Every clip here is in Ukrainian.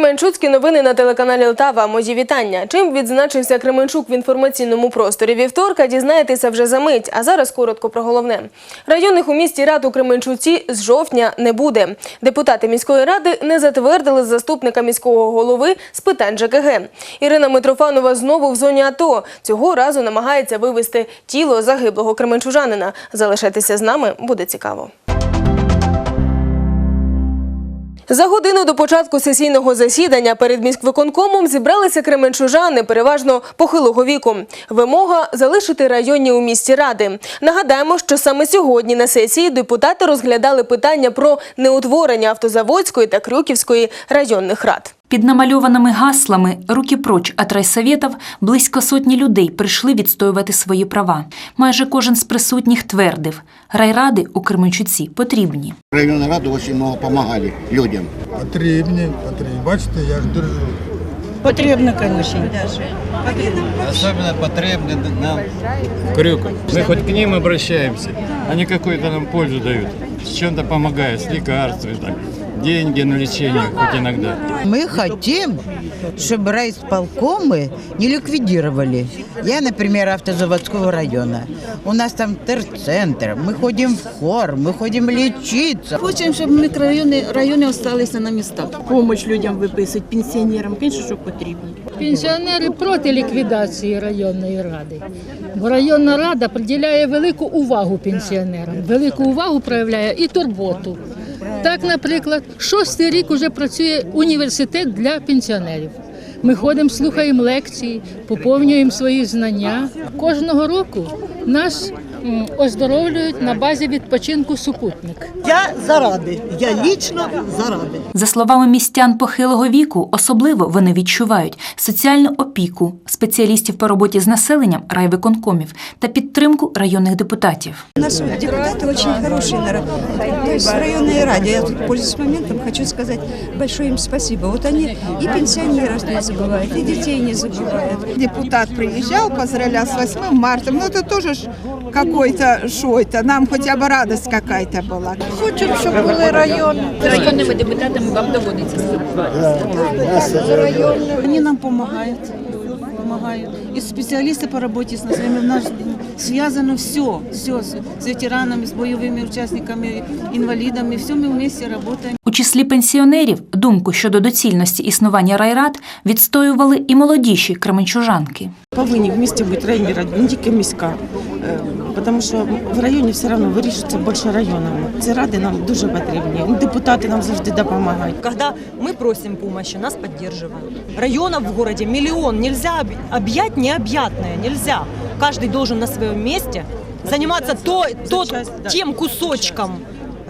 Кременчуцькі новини на телеканалі Лтава. Мої вітання. Чим відзначився Кременчук в інформаційному просторі вівторка, дізнаєтеся вже за мить. А зараз коротко про головне. Районних у місті рад у Кременчуці з жовтня не буде. Депутати міської ради не затвердили заступника міського голови з питань ЖКГ. Ірина Митрофанова знову в зоні АТО. Цього разу намагається вивезти тіло загиблого кременчужанина. Залишайтеся з нами, буде цікаво. За годину до початку сесійного засідання перед міськвиконкомом зібралися кременчужани, переважно похилого віку. Вимога залишити районні у місті ради. Нагадаємо, що саме сьогодні на сесії депутати розглядали питання про неутворення Автозаводської та Крюківської районних рад. Під намальованими гаслами «Руки проч от райсоветов» близько сотні людей прийшли відстоювати свої права. Майже кожен з присутніх твердив – райради у Кременчуці потрібні. Районная рада очень много помогали людям. Потрібні, потрібні. Бачите, я ж держу. Потрібно, звісно. Особенно потребны нам крюков. Мы хоть к ним обращаемся, они какую-то нам пользу дают. С чем-то помогают, с лекарствами, так, деньги на лечение хоть иногда. Мы хотим, чтобы райисполкомы не ликвидировали. Я, например, автозаводского района. У нас там терцентр, мы ходим в хор, мы ходим лечиться. Хочемо, щоб мікрорайони райони залишилися на містах. Помощь людям виписують, пенсіонерам, звісно, що потрібно. Пенсіонери проти ліквідації районної ради. Бо районна рада приділяє велику увагу пенсіонерам, велику увагу проявляє і турботу. Так, наприклад, шостий рік уже працює університет для пенсіонерів. Ми ходимо, слухаємо лекції, поповнюємо свої знання. Кожного року нас оздоровлюють на базі відпочинку супутник. Я заради. Я лічно заради. За словами містян похилого віку, особливо вони відчувають соціальну опіку спеціалістів по роботі з населенням райвиконкомів та підтримку районних депутатів. У нас депутаты очень хорошие. на- То есть в районной раде, я тут пользуюсь моментом, хочу сказать большое им спасибо. Вот они и пенсионеров не забывают, и детей не забывают. депутат приезжал, поздравлял с 8 марта. Ну, это тоже ж какой-то, что это, нам хотя бы радость какая-то была. Хочемо, щоб були райони. Районними депутатами вам доводиться Они нам помогают. Помогают. И специалисты по работе с населением. У нас связано все, все с, с ветеранами, с боевыми участниками, инвалидами. Все мы вместе работаем. У числі пенсіонерів думку щодо доцільності існування райрад відстоювали і молодіші кременчужанки. Повинні в місті бути районні ради, не тільки міська. Е, Тому що в районі все одно вирішується більше районами. Ці ради нам дуже потрібні. Депутати нам завжди допомагають. Когда мы просим помощи, нас поддерживают. Районов в городе миллион. Нельзя об- объять необъятное. Нельзя. Каждый должен на своем месте заниматься то, тот, часть, да. тем кусочком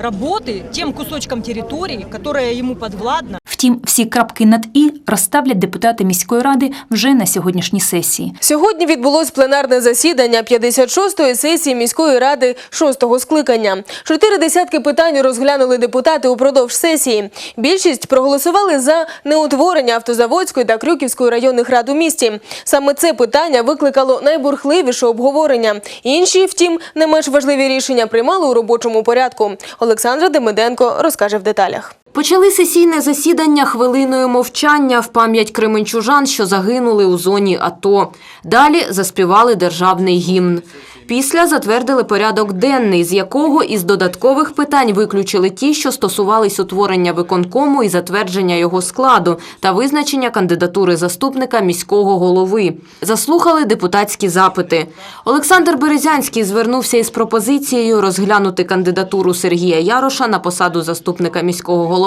работы, тем кусочком территории, которая ему подвладна. Втім, всі крапки над і розставлять депутати міської ради вже на сьогоднішній сесії. Сьогодні відбулось пленарне засідання 56-ї сесії міської ради 6-го скликання. Чотири десятки питань розглянули депутати упродовж сесії. Більшість проголосували за неутворення Автозаводської та Крюківської районних рад у місті. Саме це питання викликало найбурхливіше обговорення. Інші, втім, не менш важливі рішення приймали у робочому порядку. Олександра Демиденко розкаже в деталях. Почали сесійне засідання хвилиною мовчання в пам'ять кременчужан, що загинули у зоні АТО. Далі заспівали державний гімн. Після затвердили порядок денний, з якого із додаткових питань виключили ті, що стосувались утворення виконкому і затвердження його складу та визначення кандидатури заступника міського голови. Заслухали депутатські запити. Олександр Березянський звернувся із пропозицією розглянути кандидатуру Сергія Яроша на посаду заступника міського голови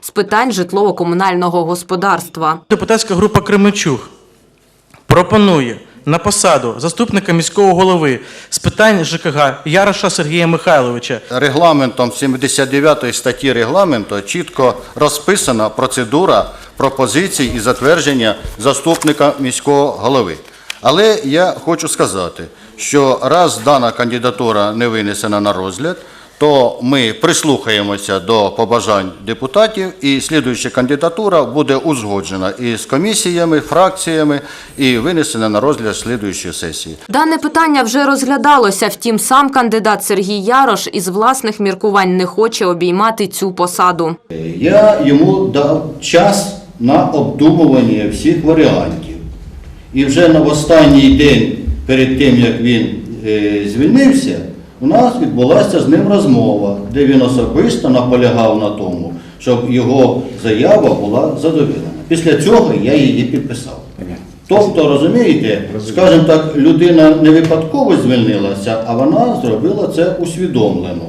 з питань житлово-комунального господарства. Депутатська група Кременчуг пропонує на посаду заступника міського голови з питань ЖКГ Яроша Сергія Михайловича. Регламентом 79 статті регламенту чітко розписана процедура пропозицій і затвердження заступника міського голови. Але я хочу сказати, що раз дана кандидатура не винесена на розгляд, то ми прислухаємося до побажань депутатів, і слідуюча кандидатура буде узгоджена із комісіями, фракціями і винесена на розгляд слідуючої сесії. Дане питання вже розглядалося, втім сам кандидат Сергій Ярош із власних міркувань не хоче обіймати цю посаду. Я йому дав час на обдумування всіх варіантів. І вже на останній день, перед тим як він е, звільнився, у нас відбулася з ним розмова, де він особисто наполягав на тому, щоб його заява була задоволена. Після цього я її підписав. Тобто, розумієте, скажімо так, людина не випадково звільнилася, а вона зробила це усвідомлено.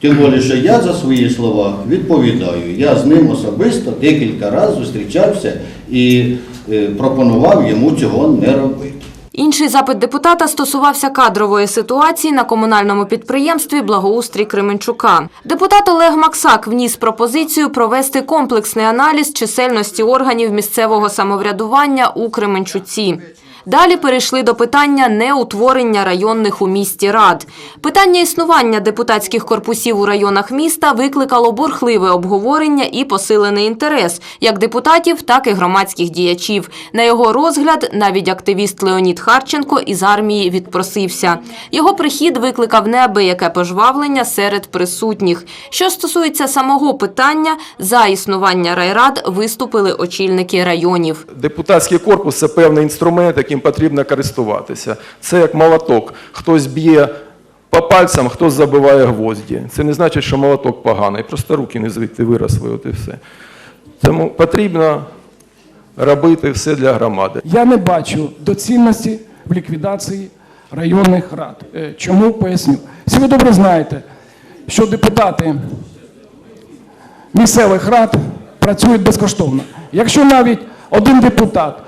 Тим більше, що я за свої слова відповідаю. Я з ним особисто декілька разів зустрічався і е, пропонував йому цього не робити. Інший запит депутата стосувався кадрової ситуації на комунальному підприємстві «Благоустрій Кременчука». Депутат Олег Максак вніс пропозицію провести комплексний аналіз чисельності органів місцевого самоврядування у Кременчуці. Далі перейшли до питання неутворення районних у місті рад. Питання існування депутатських корпусів у районах міста викликало бурхливе обговорення і посилений інтерес як депутатів, так і громадських діячів. На його розгляд навіть активіст Леонід Харченко із армії відпросився. Його прихід викликав неабияке пожвавлення серед присутніх. Що стосується самого питання, за існування райрад виступили очільники районів. Депутатський корпус це певний інструмент, яким потрібно користуватися. Це як молоток. Хтось б'є по пальцям, хтось забиває гвозді. Це не значить, що молоток поганий, просто руки не звідти виросли, от і все. Тому потрібно робити все для громади. Я не бачу доцільності в ліквідації районних рад. Е, Чому поясню? Всі ви добре знаєте, що депутати місцевих рад працюють безкоштовно. Якщо навіть один депутат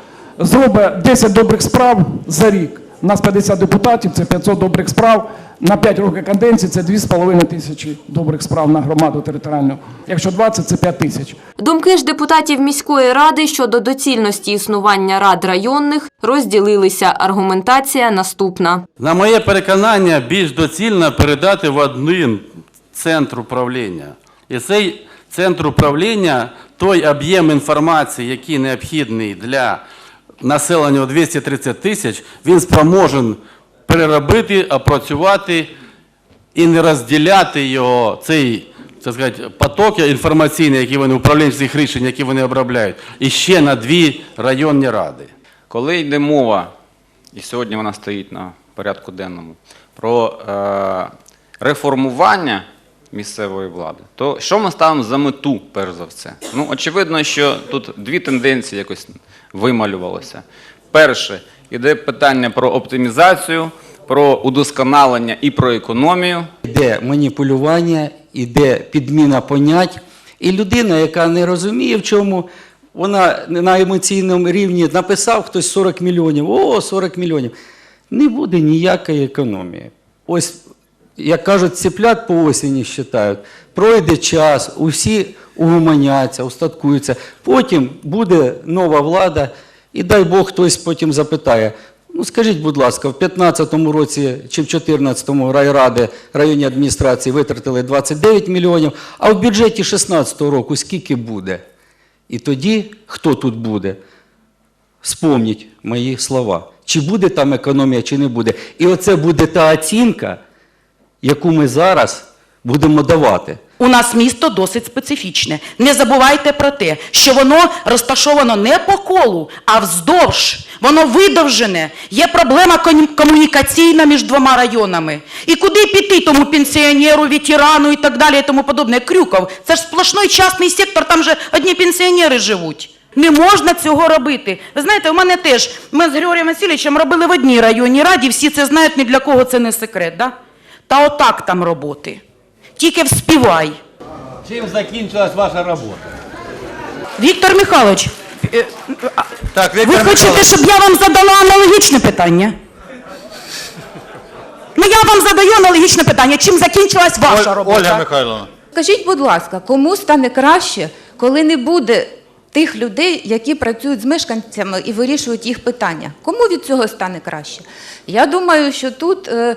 зробить 10 добрих справ за рік, у нас 50 депутатів, це 500 добрих справ, на 5 років каденції це 2,5 тисячі добрих справ на громаду територіальну. Якщо 20, це 5 тисяч. Думки ж депутатів міської ради щодо доцільності існування рад районних розділилися. Аргументація наступна. На моє переконання, більш доцільно передати в один центр управління. І цей центр управління, той об'єм інформації, який необхідний для населення у 230 тисяч, він спроможен переробити, опрацювати і не розділяти його, цей так сказати, поток інформаційний, який вони управлінських рішень, які вони обробляють, і ще на дві районні ради. Коли йде мова, і сьогодні вона стоїть на порядку денному, про е, реформування місцевої влади, то що ми ставимо за мету, перш за все? Ну, очевидно, що тут дві тенденції якось вималювалося. Перше, іде питання про оптимізацію, про удосконалення і про економію. Іде маніпулювання, іде підміна понять. І людина, яка не розуміє, в чому вона на емоційному рівні написав хтось 40 мільйонів, о, 40 мільйонів. Не буде ніякої економії. Ось, як кажуть, цеплят по осені вважають. Пройде час, усі угомоняться, устаткуються. Потім буде нова влада, і дай Бог хтось потім запитає. Ну, скажіть, будь ласка, в 2015 році чи в 2014 райради, районні адміністрації витратили 29 мільйонів, а в бюджеті 2016 року скільки буде? І тоді, хто тут буде, спомніть мої слова. Чи буде там економія, чи не буде. І оце буде та оцінка, яку ми зараз будемо давати. У нас місто досить специфічне. Не забувайте про те, що воно розташовано не по колу, а вздовж. Воно видовжене. Є проблема комунікаційна між двома районами. І куди піти тому пенсіонеру, ветерану і так далі, і тому подобне. Крюков, це ж сплошний частний сектор, там же одні пенсіонери живуть. Не можна цього робити. Ви знаєте, у мене теж, ми з Григорієм Васильовичем робили в одній районній раді, всі це знають, ні для кого це не секрет. Да? Та отак там роботи. Тільки вспівай. Чим закінчилась ваша робота? Віктор Михайлович, е, Так, ви хочете, щоб я вам задала аналогічне питання? Ну я вам задаю аналогічне питання. Чим закінчилась ваша робота? Михайловна. Скажіть, будь ласка, кому стане краще, коли не буде тих людей, які працюють з мешканцями і вирішують їх питання? Кому від цього стане краще? Я думаю, що тут е,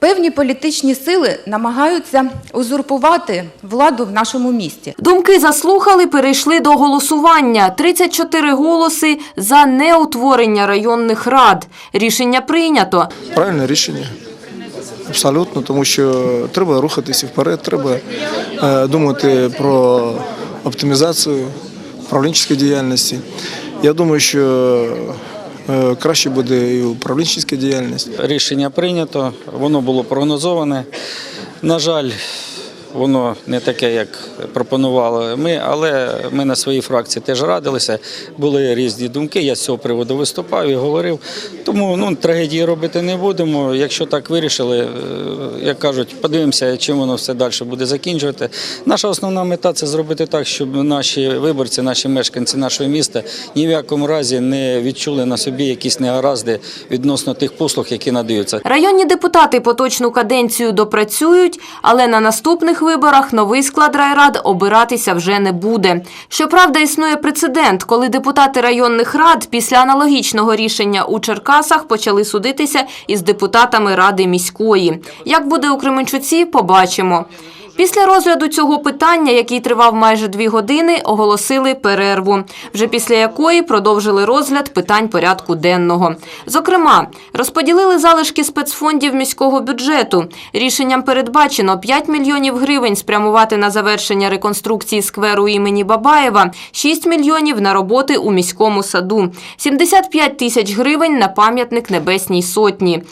певні політичні сили намагаються узурпувати владу в нашому місті. Думки заслухали, перейшли до голосування. 34 голоси за неутворення районних рад. Рішення прийнято. Правильне рішення. Абсолютно, тому що треба рухатися вперед, треба е, думати про оптимізацію, управлінчої діяльності. Я думаю, що краще буде і управлінська діяльність. Рішення прийнято, воно було прогнозоване. На жаль, воно не таке, як пропонували ми, але ми на своїй фракції теж радилися. Були різні думки. Я з цього приводу виступав і говорив. Тому ну, трагедії робити не будемо. Якщо так вирішили, е, як кажуть, подивимося, чим воно все далі буде закінчувати. Наша основна мета це зробити так, щоб наші виборці, наші мешканці нашого міста ні в якому разі не відчули на собі якісь негаразди відносно тих послуг, які надаються. Районні депутати поточну каденцію допрацюють, але на наступних виборах новий склад райрад обиратися вже не буде. Щоправда, існує прецедент, коли депутати районних рад після аналогічного рішення у Черкасах почали судитися із депутатами ради міської. Як буде у Кременчуці, побачимо. Після розгляду цього питання, який тривав майже дві години, оголосили перерву, вже після якої продовжили розгляд питань порядку денного. Зокрема, розподілили залишки спецфондів міського бюджету. Рішенням передбачено 5 мільйонів гривень спрямувати на завершення реконструкції скверу імені Бабаєва, 6 мільйонів на роботи у міському саду, 75 тисяч гривень на пам'ятник Небесній Сотні.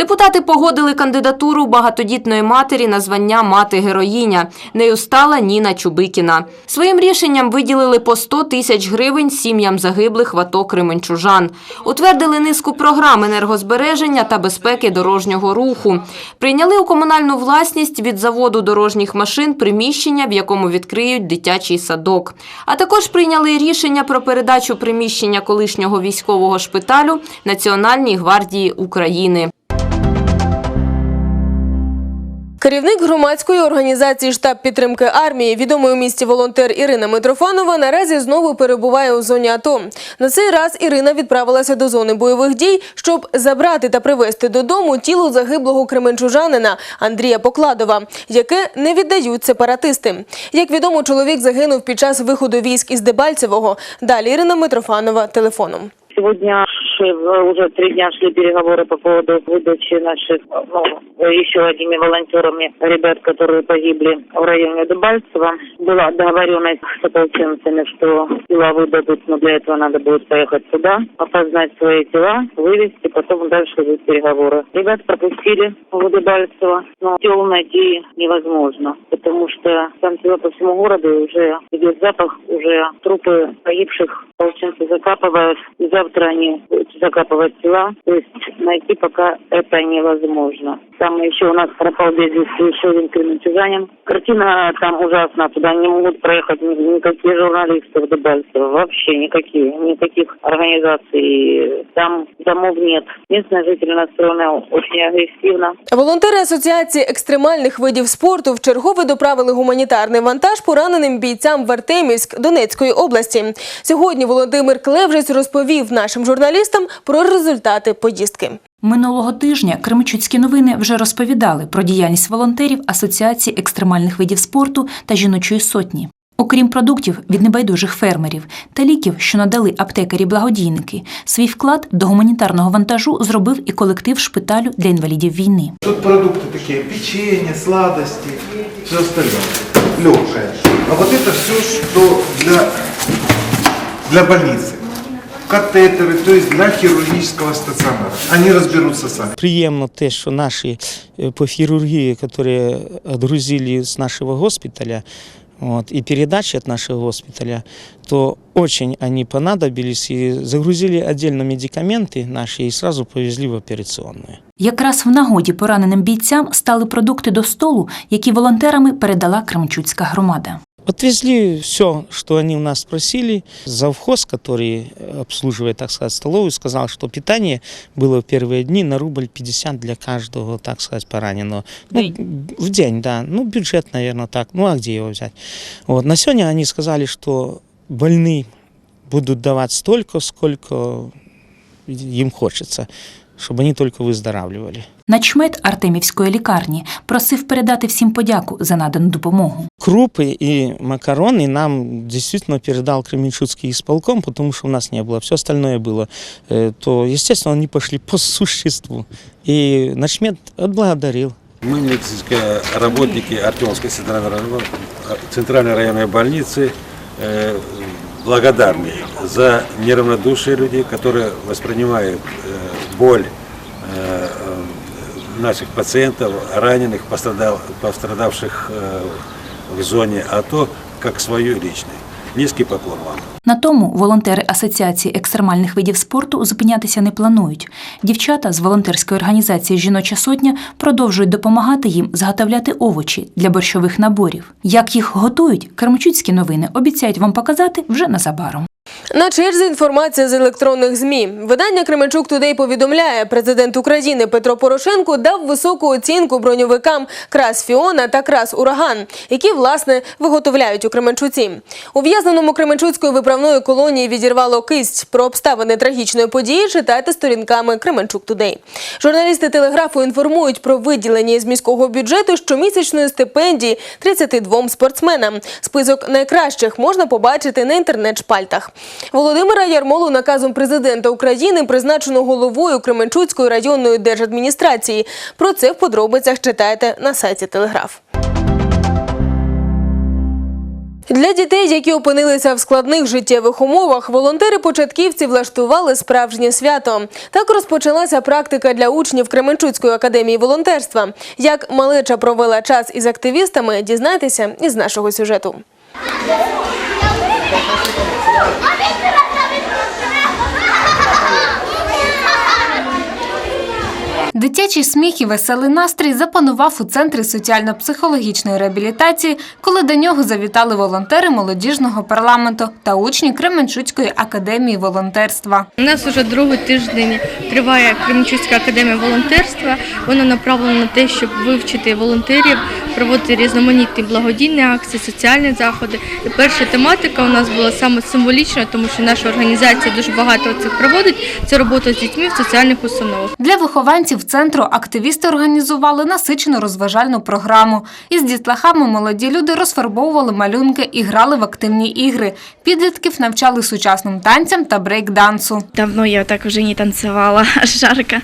Депутати погодили кандидатуру багатодітної матері на звання мати-героїня. Нею стала Ніна Чубикіна. Своїм рішенням виділили по 100 тисяч гривень сім'ям загиблих в АТО Кременчужан. Утвердили низку програм енергозбереження та безпеки дорожнього руху. Прийняли у комунальну власність від заводу дорожніх машин приміщення, в якому відкриють дитячий садок. А також прийняли рішення про передачу приміщення колишнього військового шпиталю Національній гвардії України. Керівник громадської організації штаб підтримки армії, відомий у місті волонтер Ірина Митрофанова, наразі знову перебуває у зоні АТО. На цей раз Ірина відправилася до зони бойових дій, щоб забрати та привезти додому тіло загиблого кременчужанина Андрія Покладова, яке не віддають сепаратисти. Як відомо, чоловік загинув під час виходу військ із Дебальцевого. Далі Ірина Митрофанова телефоном. Сегодня э, уже три дня шли переговоры по поводу выдачи наших, ну, еще одними волонтерами ребят, которые погибли в районе Дебальцево. Была договоренность с ополченцами, что тела выдадут, но для этого надо будет поехать сюда, опознать свои тела, вывести, потом дальше идут переговоры. Ребят пропустили в Дебальцево, но тел найти невозможно, потому что там тела по всему городу уже идет запах, уже трупы погибших ополченцы закапывают, и завтра они будут закапывать тела, то есть найти пока это невозможно. Там еще у нас пропал без вести еще один кременчужанин. Картина там ужасна, туда не могут проехать ни- никакие журналисты в Дебальцево, вообще никакие, никаких организаций, там домов нет. Местные жители настроены очень агрессивно. Волонтери Асоціації екстремальних видів спорту вчергове доправили гуманітарний вантаж пораненим бійцям в Артемівськ Донецької області. Сьогодні Володимир Клевжець розповів нашим журналістам про результати поїздки. Минулого тижня Кременчуцькі новини вже розповідали про діяльність волонтерів Асоціації екстремальних видів спорту та жіночої сотні. Окрім продуктів від небайдужих фермерів та ліків, що надали аптекарі-благодійники, свій вклад до гуманітарного вантажу зробив і колектив шпиталю для інвалідів війни. Тут продукты такие, печенье, сладости, все остальное, легкое. А вот это все, что для, для больницы. Катетеры, то есть для хирургического стационара. Они разберутся сами. Приємно те, що наші е, по хірургії, які відгрузили з нашого госпіталя, вот, и передачи от нашего госпиталя, то очень они понадобились и загрузили отдельно медикаменты наши и сразу повезли в операционную. Якраз в нагоді пораненим бійцям стали продукти до столу, які волонтерами передала Кременчуцька громада. Отвезли все, что они у нас спросили. Завхоз, который обслуживает, так сказать, столовую, сказал, что питание было в первые дни на рубль 50 для каждого, так сказать, пораненого. Ну, в день, да. Ну, бюджет, наверное, так. Ну, а где его взять? Вот. На сегодня они сказали, что больные будут давать столько, сколько им хочется, чтобы они только выздоравливали. Начмет Артемівської лікарні просив передати всім подяку за надану допомогу. Крупы и макароны нам действительно передал Кременчуцкий исполком, потому что у нас не было. Все остальное было. Э, То, естественно, они пошли по существу. И Начмет отблагодарил. Мы, медицинские работники Артемовской центральной районной, центральной районной больницы, э, благодарны за неравнодушие людей, которые воспринимают э, боль э, э, наших пациентов, раненых, пострадал- пострадавших э, в зоне АТО, как свое личное. Низкий поклон вам. На тому волонтери Асоціації екстремальних видів спорту зупинятися не планують. Дівчата з волонтерської організації Жіноча сотня продовжують допомагати їм зготовляти овочі для борщових наборів. Як їх готують, кермачуцькі новини обіцяють вам показати вже незабаром. На черзі інформація з електронних ЗМІ. Видання Кременчук Тудей повідомляє, президент України Петро Порошенко дав високу оцінку броньовикам Крас Фіона та Крас Ураган, які власне виготовляють у Кременчуці. Ув'язненому Кременчуцької виправної колонії відірвало кисть. Про обставини трагічної події читайте сторінками Кременчук Тудей. Журналісти телеграфу інформують про виділення із міського бюджету щомісячної стипендії 32 спортсменам. Список найкращих можна побачити на інтернет-шпальтах. Володимира Ярмолу наказом президента України призначено головою Кременчуцької районної держадміністрації. Про це в подробицях читайте на сайті Телеграф. Для дітей, які опинилися в складних життєвих умовах, волонтери-початківці влаштували справжнє свято. Так розпочалася практика для учнів Кременчуцької академії волонтерства. Як малеча провела час із активістами, дізнайтеся із нашого сюжету. Дитячий сміх і веселий настрій запанував у центрі соціально-психологічної реабілітації, коли до нього завітали волонтери молодіжного парламенту та учні Кременчуцької академії волонтерства. У нас уже другий тиждень триває Кременчуцька академія волонтерства. Вона направлена на те, щоб вивчити волонтерів, проводити різноманітні благодійні акції, соціальні заходи. І перша тематика у нас була саме символічна, тому що наша організація дуже багато цих проводить. Це робота з дітьми в соціальних установах. Для вихованців центру активісти організували насичену розважальну програму. Із дітлахами молоді люди розфарбовували малюнки і грали в активні ігри. Підлітків навчали сучасним танцям та брейк-дансу. Давно я так уже не танцевала, аж жарко.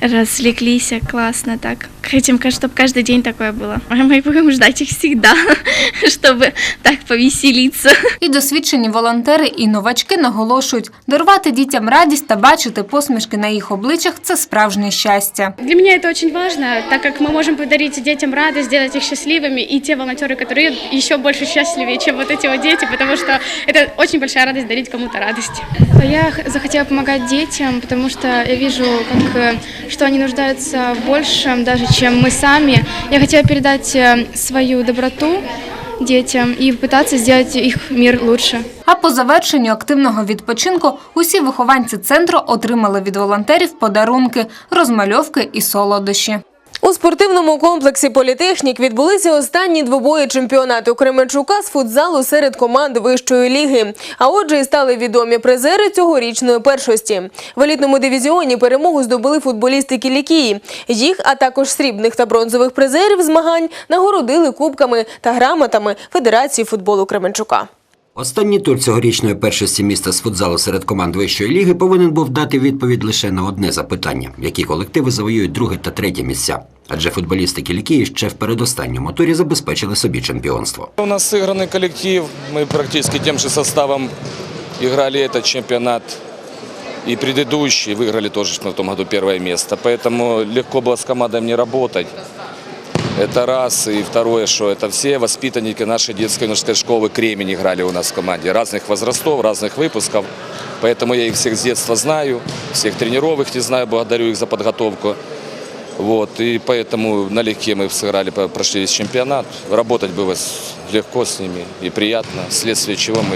Развлеклись классно так. Хотим, чтобы каждый день такое было. А мы будем ждать их всегда, чтобы так повеселиться. І досвідчені волонтери і новачки наголошують, дарувати дітям радість та бачити посмішки на їх обличчях це справжнє щастя. Для меня это очень важно, так как мы можем подарить детям радость, сделать их счастливыми, и те волонтеры, которые еще больше счастливее, чем вот эти вот дети, потому что это очень большая радость дарить кому-то радость. Я х- захотела помогать детям, потому что я вижу, как, э, что они нуждаются в большем, даже чем мы сами. Я хотела передать э, свою доброту детям и пытаться сделать их мир лучше. А по завершенню активного відпочинку усі вихованці центру отримали від волонтерів подарунки, розмальовки і солодощі. У спортивному комплексі Політехнік відбулися останні двобої чемпіонату Кременчука з футзалу серед команд вищої ліги. А отже, і стали відомі призери цьогорічної першості. В елітному дивізіоні перемогу здобули футболісти Кілікії. Їх, а також срібних та бронзових призерів змагань нагородили кубками та грамотами Федерації футболу Кременчука. Останній тур цьогорічної першості міста з футзалу серед команд вищої ліги повинен був дати відповідь лише на одне запитання: які колективи завоюють друге та третє місця. Адже футболісти Кілікії ще в передостанньому турі забезпечили собі чемпіонство. У нас сыгранный коллектив. Мы практически тем же составом играли этот чемпионат и предыдущий. Выиграли тоже в том году первое место. Поэтому легко было с командой мне работать. Это раз. И второе, что это все воспитанники нашей детской юношеской школы «Кремень» играли у нас в команде. Разных возрастов, разных выпусков. Поэтому я их всех с детства знаю. Всех тренеров их не знаю. Благодарю их за подготовку. Вот, и поэтому налегке мы сыграли, по- прошли весь чемпионат. Работать было с- легко с ними и приятно, вследствие чего мы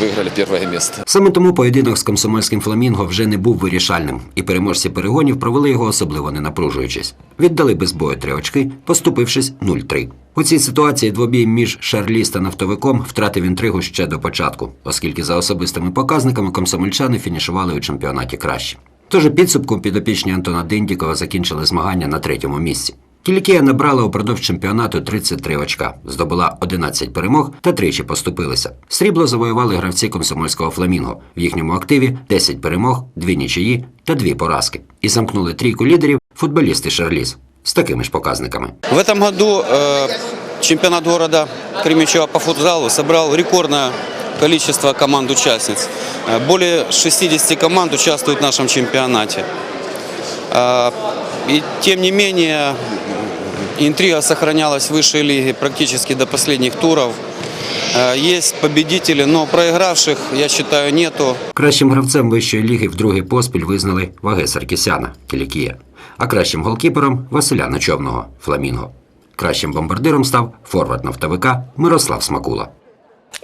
выиграли первое место. Саме тому поєдинок з комсомольським фламінго вже не був вирішальним, і переможці перегонів провели його особливо не напружуючись. Віддали без бою три очки, поступившись 0-3. У цій ситуації двобій між Шарліс та нафтовиком втратив інтригу ще до початку, оскільки за особистими показниками комсомольчани фінішували у чемпіонаті краще. Тож у підсумку підопічні Антона Диндікова закінчили змагання на третьому місці. Кілікія набрала упродовж чемпіонату 33 очка, здобула 11 перемог та тричі поступилися. Срібло завоювали гравці комсомольського фламінго. В їхньому активі 10 перемог, 2 нічиї та 2 поразки. І замкнули трійку лідерів футболісти Шарліз з такими ж показниками. В этом году э, чемпионат города Кременчуга по футзалу собрал рекордное количество команд-участниц. Э, Более 60 команд участвуют в нашем чемпионате. А, И тем не менее, интрига сохранялась в высшей лиге практически до последних туров. Э, Есть победители, но проигравших, я считаю, нету. Кращим гравцем вищої ліги вдруге поспіль визнали Ваге Саркісяна Кілікія, а кращим голкіпером Василя Нечовного Фламінго. Кращим бомбардиром став форвард нафтовика Мирослав Смакула.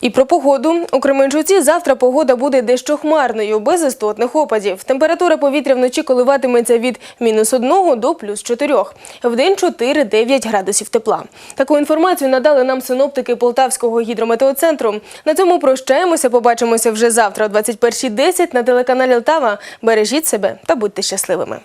І про погоду. У Кременчуці завтра погода буде дещо хмарною, без істотних опадів. Температура повітря вночі коливатиметься від мінус 1 до плюс 4. Вдень 4-9 градусів тепла. Таку інформацію надали нам синоптики Полтавського гідрометеоцентру. На цьому прощаємося. Побачимося вже завтра о 21.10 на телеканалі Лтава. Бережіть себе та будьте щасливими.